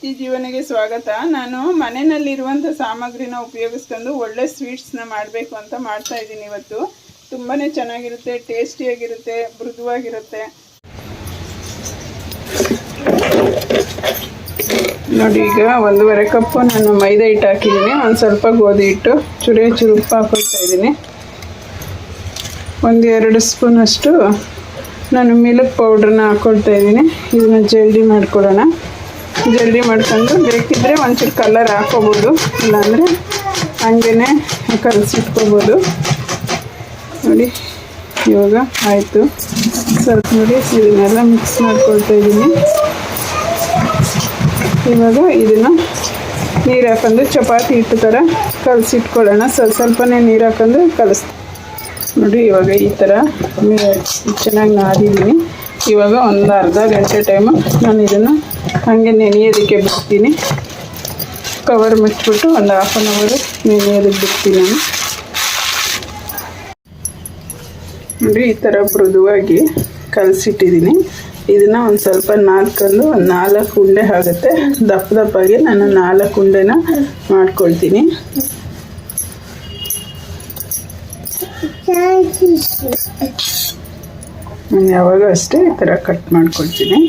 ನಿತ್ಯ ಜೀವನಿಗೆ ಸ್ವಾಗತ. ನಾನು ಮನೆಯಲ್ಲಿರುವಂಥ ಸಾಮಗ್ರಿನ ಉಪಯೋಗಿಸ್ಕೊಂಡು ಒಳ್ಳೆ ಸ್ವೀಟ್ಸ್ನ ಮಾಡಬೇಕು ಅಂತ ಮಾಡ್ತಾ ಇದ್ದೀನಿ ಇವತ್ತು. ತುಂಬಾ ಚೆನ್ನಾಗಿರುತ್ತೆ, ಟೇಸ್ಟಿಯಾಗಿರುತ್ತೆ, ಮೃದುವಾಗಿರುತ್ತೆ. ನೋಡಿ ಈಗ ಒಂದೂವರೆ ಕಪ್ಪು ನಾನು ಮೈದಾ ಹಿಟ್ಟು ಹಾಕಿದ್ದೀನಿ. ಒಂದು ಸ್ವಲ್ಪ ಗೋಧಿ ಹಿಟ್ಟು, ಚುರಿ ಚುರು ಉಪ್ಪು ಹಾಕೊಳ್ತಾ ಇದ್ದೀನಿ. ಒಂದು ಎರಡು ಸ್ಪೂನಷ್ಟು ನಾನು ಮಿಲ್ಕ್ ಪೌಡ್ರನ್ನ ಹಾಕ್ಕೊಳ್ತಾ ಇದ್ದೀನಿ. ಇದನ್ನು ಜಲ್ದಿ ಮಾಡ್ಕೊಳ್ಳೋಣ. ಜಲ್ದಿ ಮಾಡ್ಕೊಂಡು ಬೇಕಿದ್ದರೆ ಒಂಚೂರು ಕಲರ್ ಹಾಕೋಬೋದು. ಇಲ್ಲಾಂದರೆ ಹಂಗೇ ಕಲಸಿಟ್ಕೋಬೋದು. ನೋಡಿ, ಇವಾಗ ಆಯಿತು. ಸ್ವಲ್ಪ ನೋಡಿ ಇದನ್ನೆಲ್ಲ ಮಿಕ್ಸ್ ಮಾಡ್ಕೊಳ್ತಾ ಇದ್ದೀನಿ. ಇವಾಗ ಇದನ್ನು ನೀರು ಹಾಕೊಂಡು ಚಪಾತಿ ಹಿಟ್ಟು ಥರ ಕಲಸಿಟ್ಕೊಳ್ಳೋಣ. ಸ್ವಲ್ಪ ಸ್ವಲ್ಪನೇ ನೀರು ಹಾಕೊಂಡು ಕಲಸ್ ನೋಡಿ, ಇವಾಗ ಈ ಥರ ಚೆನ್ನಾಗಿ ನಾದಿದ್ದೀನಿ. ಇವಾಗ ಒಂದು ಅರ್ಧ ಗಂಟೆ ಟೈಮು ನಾನು ಇದನ್ನು ಹಾಗೆ ನೆನೆಯೋದಕ್ಕೆ ಬಿಡ್ತೀನಿ. ಕವರ್ ಮುಚ್ಚಿಬಿಟ್ಟು ಒಂದು ಹಾಫ್ ಆನ್ ಅವರು ನೆನೆಯೋದಕ್ಕೆ ಬಿಡ್ತೀನಿ ನಾನು. ನೋಡಿ, ಈ ಥರ ಮೃದುವಾಗಿ ಕಲಸಿಟ್ಟಿದ್ದೀನಿ. ಇದನ್ನು ಒಂದು ಸ್ವಲ್ಪ ನಾಲ್ಕಲ್ಲು ಒಂದು ನಾಲ್ಕು ಉಂಡೆ ಆಗುತ್ತೆ. ದಪ್ಪ ದಪ್ಪಾಗಿ ನಾನು ನಾಲ್ಕು ಉಂಡೆನ ಮಾಡ್ಕೊಳ್ತೀನಿ. ನಾನು ಯಾವಾಗ ಅಷ್ಟೇ ಈ ಥರ ಕಟ್ ಮಾಡ್ಕೊಳ್ತೀನಿ.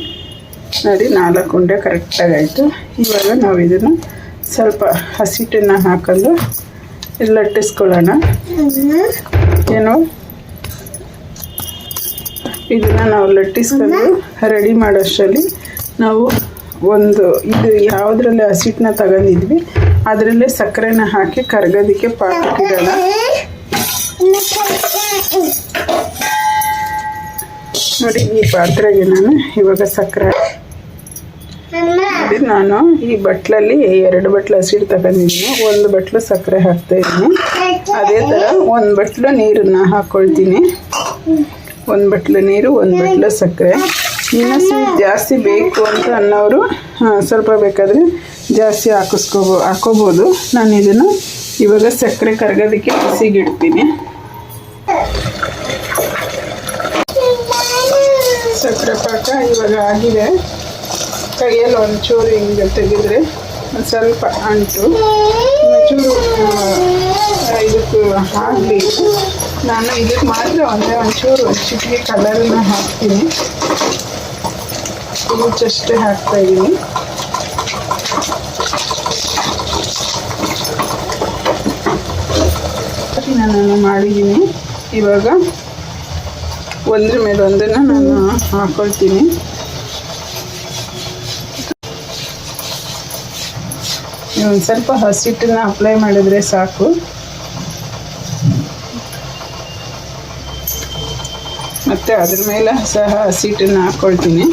ನೋಡಿ, ನಾಲ್ಕು ಉಂಡೆ ಕರೆಕ್ಟಾಗಿ ಆಯಿತು ಇವಾಗ ನಾವು ಇದನ್ನು ಸ್ವಲ್ಪ ಹಸಿಟ್ಟನ್ನು ಹಾಕೊಂಡು ಲಟ್ಟಿಸ್ಕೊಳ್ಳೋಣ ಏನು? ಇದನ್ನು ನಾವು ಲಟ್ಟಿಸ್ಕೊಂಡು ರೆಡಿ ಮಾಡೋಷ್ಟರಲ್ಲಿ ನಾವು ಒಂದು ಇದು ಯಾವುದ್ರಲ್ಲಿ ಹಸಿಟ್ಟನ್ನ ತಗೊಂಡಿದ್ವಿ, ಅದರಲ್ಲೇ ಸಕ್ಕರೆನ ಹಾಕಿ ಕರಗೋದಕ್ಕೆ ಪಾಕಿಡೋಣ ನೋಡಿ, ಈ ಪಾತ್ರೆಗೆ ನಾನು ಇವಾಗ ಸಕ್ಕರೆ ನೋಡಿ ನಾನು ಈ ಬಟ್ಲಲ್ಲಿ ಎರಡು ಬಟ್ಲು ಹಸಿಟ್ಟು ತಗೊಂಡಿದ್ದೀನಿ. ಒಂದು ಬಟ್ಲು ಸಕ್ಕರೆ ಹಾಕ್ತಾ ಇದ್ದೀನಿ. ಅದೇ ಥರ ಒಂದು ಬಟ್ಲು ನೀರನ್ನ ಹಾಕ್ಕೊಳ್ತೀನಿ ಒಂದು ಬಟ್ಲು ನೀರು, ಒಂದು ಬಟ್ಲು ಸಕ್ಕರೆ. ಇನ್ನು ಸ್ವೀಟ್ ಜಾಸ್ತಿ ಬೇಕು ಅಂತ ಅನ್ನೋರು ಸ್ವಲ್ಪ ಬೇಕಾದರೆ ಜಾಸ್ತಿ ಹಾಕಿಸ್ಕೋಬೋ ಹಾಕೋಬೋದು. ನಾನು ಇದನ್ನು ಇವಾಗ ಸಕ್ಕರೆ ಕರಗೋದಕ್ಕೆ ಬಿಸಿಗಿಡ್ತೀನಿ ಸಕ್ಕರೆ ಪಾಕ ಇವಾಗ ಆಗಿದೆ. ಕೈಯಲ್ಲಿ ಒಂಚೂರು ಹಿಂಗೆ ತೆಗೆದ್ರೆ ಒಂದು ಸ್ವಲ್ಪ ಅಂಟು. ಒಂಚೂರು ಇದಕ್ಕೆ ಹಾಕಬೇಕು ನಾನು ಇದಕ್ಕೆ ಮಾತ್ರ ಒಂದೇ ಒಂಚೂರು ಚಿಟಿಕೆ ಕಲರನ್ನ ಹಾಕ್ತೀನಿ. ಇಂಚಷ್ಟೇ ಹಾಕ್ತಾ ಇದ್ದೀನಿ. ನಾನು ಮಾಡಿದ್ದೀನಿ. ಇವಾಗ ಒಂದ್ರ ಮೇಲೆ ಒಂದನ್ನು ನಾನು ಹಾಕ್ಕೊಳ್ತೀನಿ ಸ್ವಲ್ಪ ಹಸಿಟ್ಟನ್ನ ಅಪ್ಲೈ ಮಾಡಿದರೆ ಸಾಕು. ಮತ್ತು ಅದ್ರ ಮೇಲೆ ಸಹ ಹಸಿಟ್ಟನ್ನು ಹಾಕ್ಕೊಳ್ತೀನಿ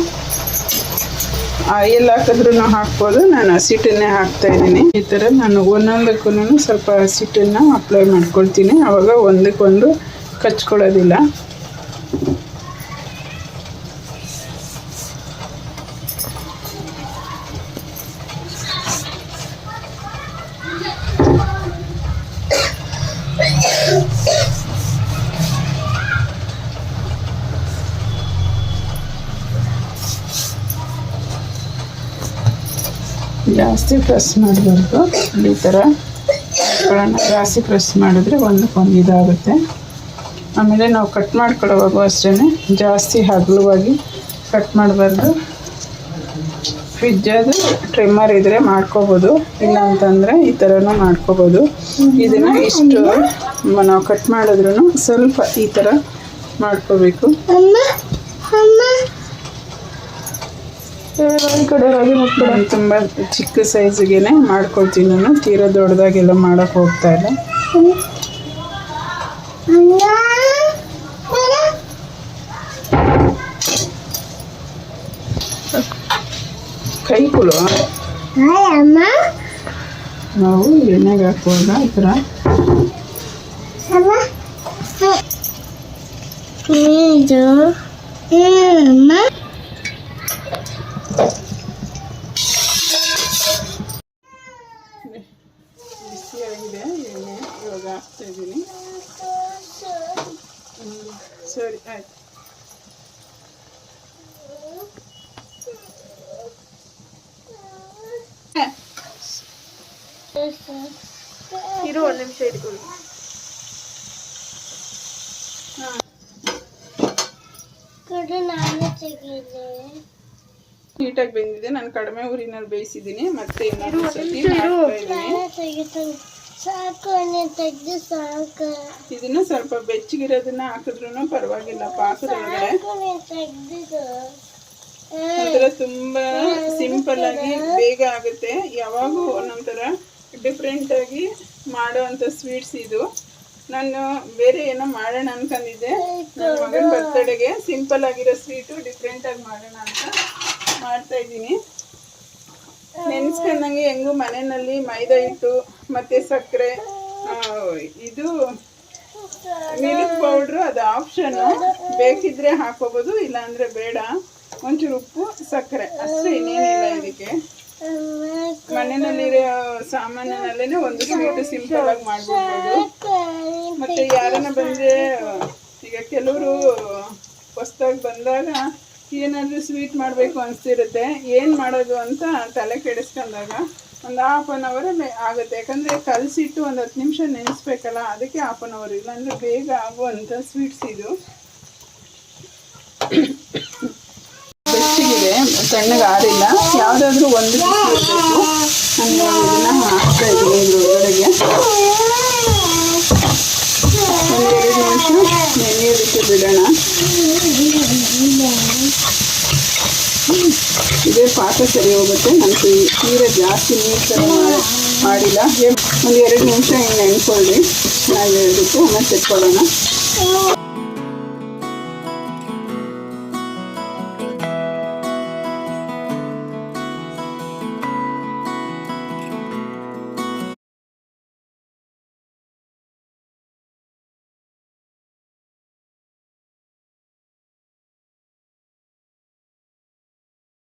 ಆಯಿಲ್ ಹಾಕಿದ್ರೂ ಹಾಕ್ಬೋದು. ನಾನು ಹಸಿಟ್ಟನ್ನೇ ಹಾಕ್ತಾ ಇದ್ದೀನಿ. ಈ ಥರ ನಾನು ಒಂದೊಂದಕ್ಕೂ ಸ್ವಲ್ಪ ಹಸಿಟ್ಟನ್ನು ಅಪ್ಲೈ ಮಾಡ್ಕೊಳ್ತೀನಿ. ಆವಾಗ ಒಂದಕ್ಕೊಂದು ಕಚ್ಕೊಳ್ಳೋದಿಲ್ಲ. ಜಾಸ್ತಿ ಪ್ರೆಸ್ ಮಾಡಬಾರ್ದು. ಈ ಥರ ಜಾಸ್ತಿ ಪ್ರೆಸ್ ಮಾಡಿದ್ರೆ ಒಂದಕ್ಕೊಂದು ಇದಾಗುತ್ತೆ. ಆಮೇಲೆ ನಾವು ಕಟ್ ಮಾಡ್ಕೊಳ್ಳೋವಾಗೂ ಅಷ್ಟೇ ಜಾಸ್ತಿ ಹಗಲುವಾಗಿ ಕಟ್ ಮಾಡಬಾರ್ದು. ಫ್ರಿಜ್ಜದು ಟ್ರಿಮ್ಮರ್ ಇದ್ದರೆ ಮಾಡ್ಕೋಬೋದು. ಇಲ್ಲ ಅಂತಂದರೆ ಈ ಥರನೂ ಮಾಡ್ಕೋಬೋದು. ಇದನ್ನು ಇಷ್ಟು ನಾವು ಕಟ್ ಮಾಡಿದ್ರೂ ಸ್ವಲ್ಪ ಈ ಥರ ಮಾಡ್ಕೋಬೇಕು. ಕಡೆ ತುಂಬ ಚಿಕ್ಕ ಸೈಜಿಗೆ ಮಾಡ್ಕೊಳ್ತೀನಿ ನಾನು. ತೀರಾ ದೊಡ್ಡದಾಗೆಲ್ಲ ಮಾಡೋಕ್ಕೆ ಹೋಗ್ತಾ ಇಲ್ಲ. ಕೈ ಕುಳು ನಾವು ಎಣ್ಣೆಗೆ ಹಾಕುವಾಗ ಈ ಥರ? ಬಿಸಿಯಾಗಿದೆ ಎಣ್ಣೆ ಇವಾಗ ಹಾಕ್ತಾ ಇದ್ದೀನಿ ಸರಿ ಆಯ್ತು ಇರು ಒಂದು ನಿಮಿಷ ಇಟ್ಕೊಳ್ಳಿ ನೀಟಾಗಿ ಬೆಂದಿದೆ. ನಾನು ಕಡಿಮೆ ಊರಿನಲ್ಲಿ ಬೇಯಿಸಿದ್ದೀನಿ. ಮತ್ತೆ ಇನ್ನೊಂದು ಸತಿ ಇದನ್ನ ಸ್ವಲ್ಪ ಬೆಚ್ಚಗಿರೋದನ್ನ ಹಾಕಿದ್ರು ಪರವಾಗಿಲ್ಲ. ಪಾಕದೊಳಗಡೆ ಒಂಥರ ತುಂಬಾ ಸಿಂಪಲ್ ಆಗಿ ಬೇಗ ಆಗುತ್ತೆ. ಯಾವಾಗೂ ಒಂದೊಂಥರ ಡಿಫ್ರೆಂಟ್ ಆಗಿ ಮಾಡುವಂತ ಸ್ವೀಟ್ಸ್ ಇದು. ನಾನು ಬೇರೆ ಏನೋ ಮಾಡೋಣ ಅನ್ಕೊಂಡಿದ್ದೆ ನನ್ನ ಮಗನ ಬರ್ತಡೆಗೆ ಸಿಂಪಲ್ ಆಗಿರೋ ಸ್ವೀಟು ಡಿಫ್ರೆಂಟ್ ಆಗಿ ಮಾಡೋಣ ಅಂತ. ಮಾಡ್ತಾ ಇದ್ದೀನಿ ನೆನೆಸ್ಕೊಂಡಂಗೆ ಹೆಂಗು ಮನೆಯಲ್ಲಿ ಮೈದಾ ಹಿಟ್ಟು, ಮತ್ತೆ ಸಕ್ಕರೆ ಇದು ಮಿಲ್ಕ್ ಪೌಡ್ರು ಅದು ಆಪ್ಷನ್ ಬೇಕಿದ್ರೆ ಹಾಕೋಬಹುದು ಇಲ್ಲಾಂದರೆ ಬೇಡ. ಒಂಚೂರು ಉಪ್ಪು, ಸಕ್ಕರೆ, ಅಷ್ಟೇ ಇನ್ನೇನಿಲ್ಲ ಇದಕ್ಕೆ. ಮನೆಯಲ್ಲಿರೋ ಸಾಮಾನ್ಯನಲ್ಲೇ ಒಂದು ಸ್ವೀಟ್ ಸಿಂಪಲ್ ಆಗಿ ಮಾಡ್ಬೋದು ಮತ್ತೆ ಯಾರನ್ನ ಬಂದ್ರೆ, ಈಗ ಕೆಲವರು ಹೊಸ್ದಾಗಿ ಬಂದಾಗ ಏನಾದರೂ ಸ್ವೀಟ್ ಮಾಡಬೇಕು ಅನಿಸ್ತಿರುತ್ತೆ ಏನು ಮಾಡೋದು ಅಂತ ತಲೆ ಕೆಡಿಸ್ಕೊಂಡಾಗ ಒಂದು ಹಾಫ್ ಆನ್ ಅವರ್ ಆಗುತ್ತೆ. ಯಾಕಂದರೆ ಕಲಸಿಟ್ಟು ಒಂದು ಹತ್ತು ನಿಮಿಷ ನೆನೆಸ್ಬೇಕಲ್ಲ, ಅದಕ್ಕೆ ಹಾಫ್ ಆನ್ ಅವರ್ ಇಲ್ಲಾಂದರೆ ಬೇಗ ಆಗುವಂಥ ಸ್ವೀಟ್ಸ್ ಇದು. ಬೆಚ್ಚಿಗಿದೆ ತಣ್ಣಗೆ ಆರಿಲ್ಲ. ಯಾವುದಾದ್ರೂ ಒಂದು ಹಾಕ್ತಾ ಇದ್ದೀನಿ ಒಳಗೆ. ಒಂದೆರಡು ನಿಮಿಷ ನೆನೆಯೋದಕ್ಕೆ ಬಿಡೋಣ. ಪಾಕ ಸರಿ ಹೋಗುತ್ತೆ. ನಾನು ಸೀರೆ ಜಾಸ್ತಿ ನೀರು ಮಾಡಿಲ್ಲ. ಒಂದು ಎರಡು ನಿಮಿಷ ಹಿಂಗೆ ನೆನ್ಕೊಳ್ಳಿ ಚೆನ್ನಾಗಿರೋದಕ್ಕೆ ಆಮೇಲೆ ತೆಕ್ಕೊಳ್ಳೋಣ.